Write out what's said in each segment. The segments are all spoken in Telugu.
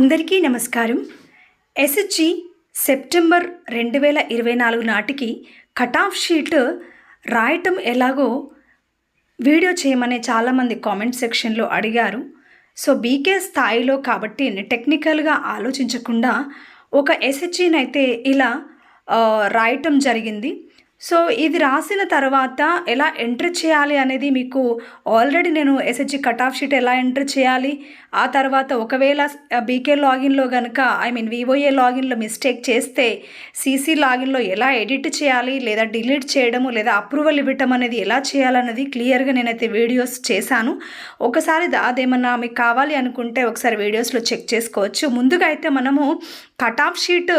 అందరికీ నమస్కారం. ఎస్హెచ్జి సెప్టెంబర్ రెండు వేల ఇరవై నాలుగు నాటికి కట్ ఆఫ్ షీట్ రాయటం ఎలాగో వీడియో చేయమని చాలామంది కామెంట్ సెక్షన్లో అడిగారు. సో బీకే స్థాయిలో కాబట్టి టెక్నికల్గా ఆలోచించకుండా ఒక ఎస్హెచ్జిని అయితే ఇలా రాయటం జరిగింది. సో ఇది రాసిన తర్వాత ఎలా ఎంటర్ చేయాలి అనేది మీకు ఆల్రెడీ నేను ఎస్హెచ్జి కట్ ఆఫ్ షీట్ ఎలా ఎంటర్ చేయాలి? ఆ తర్వాత ఒకవేళ బీకే లాగిన్లో కనుక ఐ మీన్ వివోఏ లాగిన్లో మిస్టేక్ చేస్తే సీసీ లాగిన్లో ఎలా ఎడిట్ చేయాలి? లేదా డిలీట్ చేయడము లేదా అప్రూవల్ ఇవ్వటం అనేది ఎలా చేయాలన్నది క్లియర్గా నేనైతే వీడియోస్ చేశాను. ఒకసారి అదేమన్నా మీకు కావాలి అనుకుంటే ఒకసారి వీడియోస్లో చెక్ చేసుకోవచ్చు. ముందుగా అయితే మనము కట్ ఆఫ్ షీట్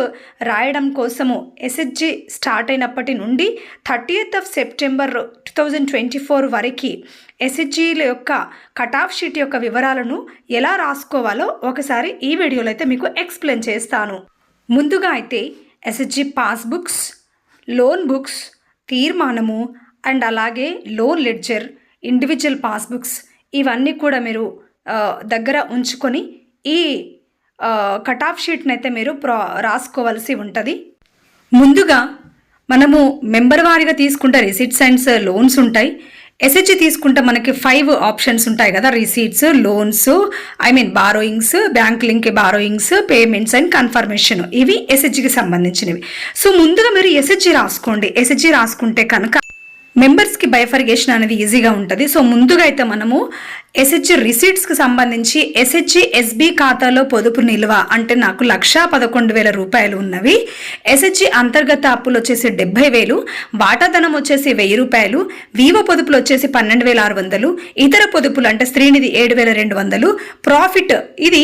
రాయడం కోసము ఎస్హెచ్జి స్టార్ట్ అయినప్పటి నుండి thirtieth of September two thousand twenty four వరకు ఎస్హెచ్జీల యొక్క కట్ ఆఫ్ షీట్ యొక్క వివరాలను ఎలా రాసుకోవాలో ఒకసారి ఈ వీడియోలో అయితే మీకు ఎక్స్ప్లెయిన్ చేస్తాను. ముందుగా అయితే ఎస్హెచ్జి పాస్బుక్స్ లోన్ బుక్స్ తీర్మానము అండ్ అలాగే లోన్ లెడ్జర్ ఇండివిజువల్ పాస్బుక్స్ ఇవన్నీ కూడా మీరు దగ్గర ఉంచుకొని ఈ కట్ ఆఫ్ షీట్ని అయితే మీరు ప్రా రాసుకోవాల్సి ఉంటుంది. ముందుగా మనము మెంబర్ వారీగా తీసుకుంటే రిసీట్స్ అండ్ లోన్స్ ఉంటాయి. ఎస్హెచ్ తీసుకుంటే మనకి ఫైవ్ ఆప్షన్స్ ఉంటాయి కదా receipts loans I mean borrowings bank link borrowings payments and confirmation ఇవి ఎస్హెచ్కి సంబంధించినవి. సో ముందుగా మీరు ఎస్హెచ్జి రాసుకోండి. ఎస్హెచ్జి రాసుకుంటే కనుక మెంబర్స్కి బైఫర్గేషన్ అనేది ఈజీగా ఉంటుంది. సో ముందుగా అయితే మనము ఎస్హెచ్ రిసీట్స్కి సంబంధించి ఎస్హెచ్జి ఎస్బి ఖాతాలో పొదుపు నిల్వ అంటే నాకు లక్షా పదకొండు వేల రూపాయలు ఉన్నవి. ఎస్హెచ్జి అంతర్గత అప్పులు వచ్చేసి డెబ్బై వేలు వాటాధనం వచ్చేసి వెయ్యి రూపాయలు వివో పొదుపులు వచ్చేసి పన్నెండు వేల ఆరు వందలు ఇతర పొదుపులు అంటే శ్రీనిధి ఏడు వేల రెండు వందలు ప్రాఫిట్ ఇది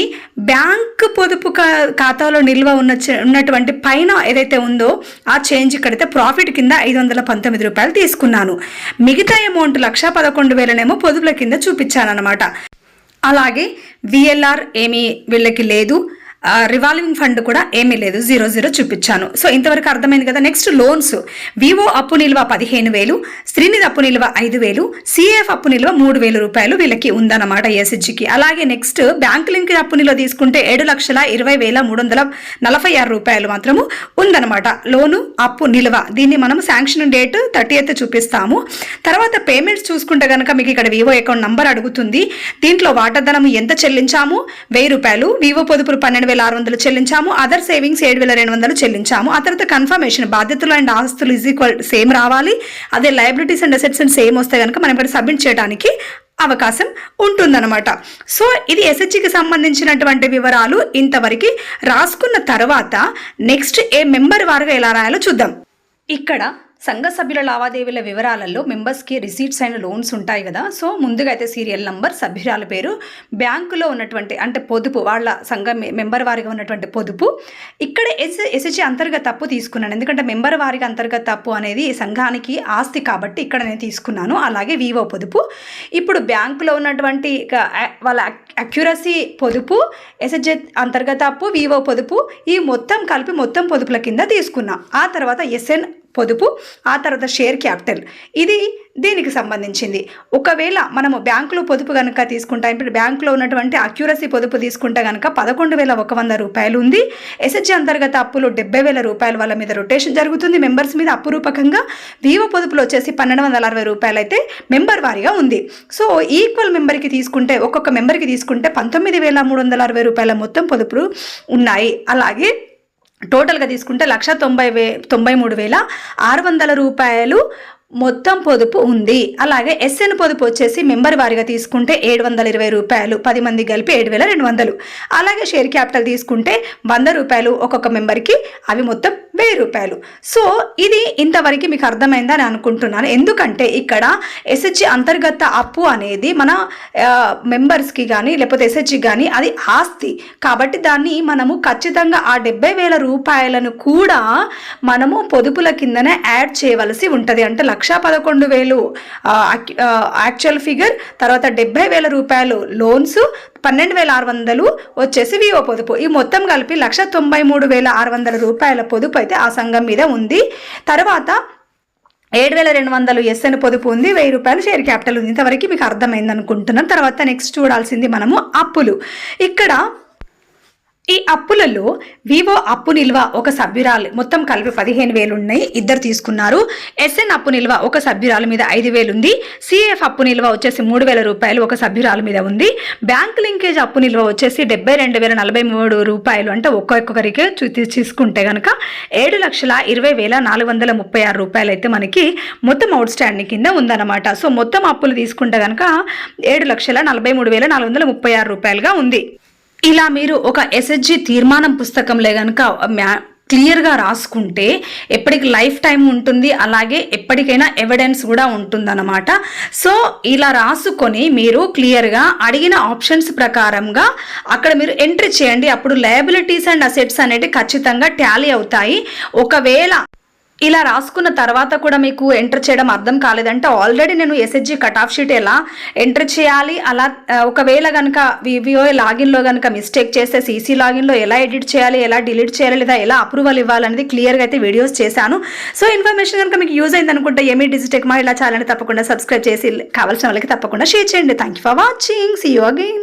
బ్యాంక్ పొదుపు ఖాతాలో నిల్వ ఉన్న ఉన్నటువంటి పైన ఏదైతే ఉందో ఆ చేంజ్ ఇక్కడైతే ప్రాఫిట్ కింద ఐదు వందల పంతొమ్మిది రూపాయలు తీసుకున్నాను. మిగతా అమౌంట్ లక్షా పదకొండు వేలనేమో పొదుపుల కింద చూపించాను అనమాట అలాగే విఎల్ఆర్ ఏమీ వీళ్ళకి లేదు. రివాల్వింగ్ ఫండ్ కూడా ఏమీ లేదు జీరో జీరో చూపించాను. సో ఇంతవరకు అర్థమైంది కదా నెక్స్ట్ లోన్స్ వివో అప్పు నిల్వ పదిహేను వేలు శ్రీనిధి అప్పు నిల్వ ఐదు వేలు సిఎఫ్ అప్పు నిల్వ మూడు వేల రూపాయలు వీళ్ళకి ఉందన్నమాట ఎస్హెచ్కి అలాగే నెక్స్ట్ బ్యాంక్ లింక్ అప్పు నిల్వ తీసుకుంటే ఏడు లక్షల ఇరవై వేల మూడు వందల నలభై ఆరు రూపాయలు మాత్రము ఉందన్నమాట. లోను అప్పు నిల్వ దీన్ని మనం శాంక్షన్ డేట్ థర్టీ అయితే చూపిస్తాము. తర్వాత పేమెంట్స్ చూసుకుంటే కనుక మీకు ఇక్కడ వివో అకౌంట్ నంబర్ అడుగుతుంది. దీంట్లో వాటాధనం ఎంత చెల్లించాము? వెయ్యి రూపాయలు వివో పొదుపులు పన్నెండు వేల ఆరు వందలు చెల్లించాము. అదర్ సేవింగ్స్ ఏడు వేల రెండు వందలు చెల్లించాము. ఆ తర్వాత కన్ఫర్మేషన్ బాధ్యతలు అండ్ ఆస్తులు ఈజ్ ఈక్వల్ సేమ్ రావాలి. అదే liabilities and assets and same వస్తే కనుక మనం ఇక్కడ సబ్మిట్ చేయడానికి అవకాశం ఉంటుందన్నమాట. సో ఇది ఎస్హెచ్కి సంబంధించినటువంటి వివరాలు. ఇంతవరకు రాసుకున్న తర్వాత నెక్స్ట్ ఏ మెంబర్ వారుగా ఎలా రాయాలో చూద్దాం. ఇక్కడ సంఘ సభ్యుల లావాదేవీల వివరాలలో మెంబర్స్కి రిసీట్స్ అయిన లోన్స్ ఉంటాయి కదా. సో ముందుగా అయితే సీరియల్ నంబర్ సభ్యురాల పేరు బ్యాంకులో ఉన్నటువంటి అంటే పొదుపు వాళ్ళ సంఘ మెంబర్ వారిగా ఉన్నటువంటి పొదుపు. ఇక్కడ ఎస్ ఎస్హెచ్ అంతర్గత తప్పు తీసుకున్నాను. ఎందుకంటే మెంబర్ వారిగా అంతర్గత తప్పు అనేది ఈ సంఘానికి ఆస్తి కాబట్టి ఇక్కడ నేను తీసుకున్నాను. అలాగే వివో పొదుపు. ఇప్పుడు బ్యాంకులో ఉన్నటువంటి వాళ్ళ అక్యురసీ పొదుపు ఎస్హెచ్ అంతర్గత అప్పు వివో పొదుపు ఈ మొత్తం కలిపి మొత్తం పొదుపుల కింద తీసుకున్నా. ఆ తర్వాత ఎస్ఎన్ పొదుపు ఆ తర్వాత షేర్ క్యాపిటల్. ఇది దీనికి సంబంధించింది. ఒకవేళ మనము బ్యాంకులో పొదుపు కనుక తీసుకుంటాం ఇప్పుడు బ్యాంకులో ఉన్నటువంటి అక్యూరసీ పొదుపు తీసుకుంటే కనుక పదకొండు వేల ఒక వంద రూపాయలు ఉంది. ఎస్హెచ్ అంతర్గత అప్పులు డెబ్బై వేల రూపాయల వాళ్ళ మీద రొటేషన్ జరుగుతుంది. మెంబర్స్ మీద అప్పు రూపకంగా వివో పొదుపులు వచ్చేసి పన్నెండు వందల అరవై రూపాయలు అయితే మెంబర్ వారీగా ఉంది. సో ఈక్వల్ మెంబర్కి తీసుకుంటే ఒక్కొక్క మెంబర్కి తీసుకుంటే పంతొమ్మిది వేల మూడు వందల అరవై రూపాయల మొత్తం పొదుపులు ఉన్నాయి. అలాగే టోటల్గా తీసుకుంటే లక్ష తొంభై వే తొంభై మూడు వేల ఆరు వందల రూపాయలు మొత్తం పొదుపు ఉంది. అలాగే ఎస్ఎన్ పొదుపు వచ్చేసి మెంబర్ వారిగా తీసుకుంటే ఏడు వందల ఇరవై రూపాయలు పది మంది కలిపి ఏడు వేల రెండు వందలు అలాగే షేర్ క్యాపిటల్ తీసుకుంటే వంద రూపాయలు ఒక్కొక్క మెంబర్కి అవి మొత్తం వెయ్యి రూపాయలు. సో ఇది ఇంతవరకు మీకు అర్థమైందని అనుకుంటున్నాను. ఎందుకంటే ఇక్కడ ఎస్హెచ్ అంతర్గత అప్పు అనేది మన మెంబర్స్కి కానీ లేకపోతే ఎస్హెచ్కి కానీ అది ఆస్తి. కాబట్టి దాన్ని మనము ఖచ్చితంగా ఆ డెబ్బై వేల రూపాయలను కూడా మనము పొదుపుల కిందనే యాడ్ చేయవలసి ఉంటుంది అంటే లక్షా పదకొండు వేలు యాక్చువల్ ఫిగర్ తర్వాత డెబ్బై వేల రూపాయలు లోన్స్ పన్నెండు వేల ఆరు వందలు వచ్చేసి వివో పొదుపు. ఈ మొత్తం కలిపి లక్ష తొంభై మూడు వేల ఆరు వందల రూపాయల పొదుపు అయితే ఆ సంఘం మీద ఉంది. తర్వాత ఏడు వేల రెండు వందలు ఎస్ఎన్ పొదుపు ఉంది వెయ్యి రూపాయలు షేర్ క్యాపిటల్ ఉంది. ఇంతవరకు మీకు అర్థమైంది అనుకుంటున్నాం తర్వాత నెక్స్ట్ చూడాల్సింది మనము అప్పులు. ఇక్కడ ఈ అప్పులలో వివో అప్పు నిల్వ ఒక సభ్యురాలు మొత్తం కలిపి పదిహేను వేలు ఉన్నాయి ఇద్దరు తీసుకున్నారు. ఎస్ఎన్ అప్పు నిల్వ ఒక సభ్యురాల మీద ఐదు వేలు ఉంది సిఎఫ్ అప్పు నిల్వ వచ్చేసి మూడు వేల రూపాయలు ఒక సభ్యురాల మీద ఉంది. బ్యాంక్ లింకేజ్ అప్పు నిల్వ వచ్చేసి డెబ్బై రెండు వేల నలభై మూడు రూపాయలు అంటే ఒక్కొక్కరికి చూ- తీసుకుంటే కనుక ఏడు లక్షల ఇరవై వేల నాలుగు వందల ముప్పై ఆరు రూపాయలు అయితే మనకి మొత్తం అవుట్ స్టాండింగ్ కింద ఉందన్నమాట. సో మొత్తం అప్పులు తీసుకుంటే కనుక ఏడు లక్షల నలభై మూడు వేల నాలుగు వందల ముప్పై ఆరు రూపాయలుగా ఉంది. ఇలా మీరు ఒక ఎస్హెచ్జి తీర్మానం పుస్తకంలో కనుక మ్యా క్లియర్గా రాసుకుంటే ఎప్పటికి లైఫ్ టైం ఉంటుంది అలాగే ఎప్పటికైనా ఎవిడెన్స్ కూడా ఉంటుందన్నమాట. సో ఇలా రాసుకొని మీరు క్లియర్గా అడిగిన ఆప్షన్స్ ప్రకారంగా అక్కడ మీరు ఎంట్రీ చేయండి. అప్పుడు లయబిలిటీస్ అండ్ అసెట్స్ అనేవి ఖచ్చితంగా ట్యాలీ అవుతాయి. ఒకవేళ ఇలా రాసుకున్న తర్వాత కూడా మీకు ఎంటర్ చేయడం అర్థం కాలేదంటే ఆల్రెడీ నేను ఎస్హెచ్జి కట్ ఆఫ్ షీట్ ఎలా ఎంటర్ చేయాలి? అలా ఒకవేళ కనుక వివిఓ లాగిన్లో కనుక మిస్టేక్ చేస్తే సీసీ లాగిన్లో ఎలా ఎడిట్ చేయాలి? ఎలా డిలీట్ చేయాలి? లేదా ఎలా అప్రూవల్ ఇవ్వాలనేది క్లియర్గా అయితే వీడియోస్ చేశాను. సో ఇన్ఫర్మేషన్ కనుక మీకు యూజ్ అయింది అనుకుంటే ఏమీ డిజిటెక్ మా ఇలా ఛానల్ తప్పకుండా సబ్స్క్రైబ్ చేసి కావాల్సిన వాళ్ళకి తప్పకుండా షేర్ చేయండి. Thank you for watching see you again